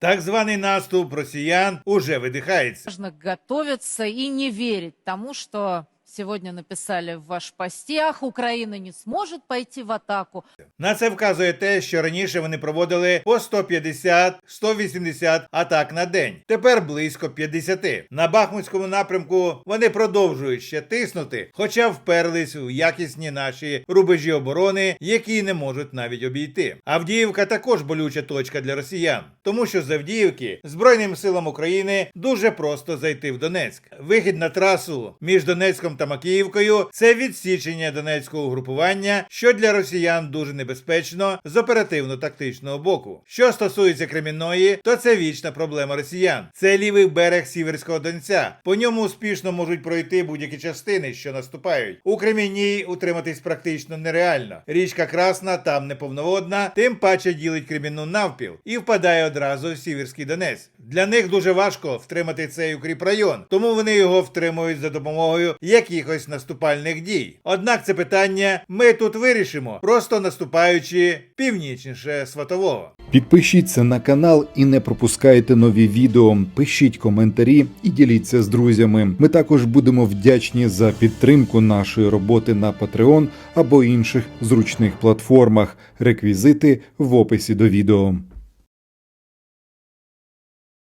Так званий наступ росіян уже видихається. Готовиться и не верить тому, что сегодня написали в ваш посте, ах, Украина не сможет пойти в атаку. На це вказує те, що раніше вони проводили по 150-180 атак на день. Тепер близько 50. На Бахмутському напрямку вони продовжують ще тиснути, хоча вперлись у якісні наші рубежі оборони, які не можуть навіть обійти. Авдіївка також болюча точка для росіян, тому що з Авдіївки Збройним силам України дуже просто зайти в Донецьк. Вихід на трасу між Донецьком та Макіївкою це відсічення донецького угрупування, що для росіян дуже небезпечно з оперативно-тактичного боку. Що стосується Кремінної, то це вічна проблема росіян. Це лівий берег Сіверського Донця. По ньому успішно можуть пройти будь-які частини, що наступають. У Кремінній утриматись практично нереально. Річка Красна там неповноводна, тим паче ділить Кремінну навпіл і впадає одразу в Сіверський Донець. Для них дуже важко втримати цей укріпрайон, тому вони його втримують за допомогою якихось наступальних дій. Однак це питання ми тут вирішимо, просто наступаючи північніше Сватового. Підпишіться на канал і не пропускайте нові відео. Пишіть коментарі і діліться з друзями. Ми також будемо вдячні за підтримку нашої роботи на Patreon або інших зручних платформах. Реквізити в описі до відео.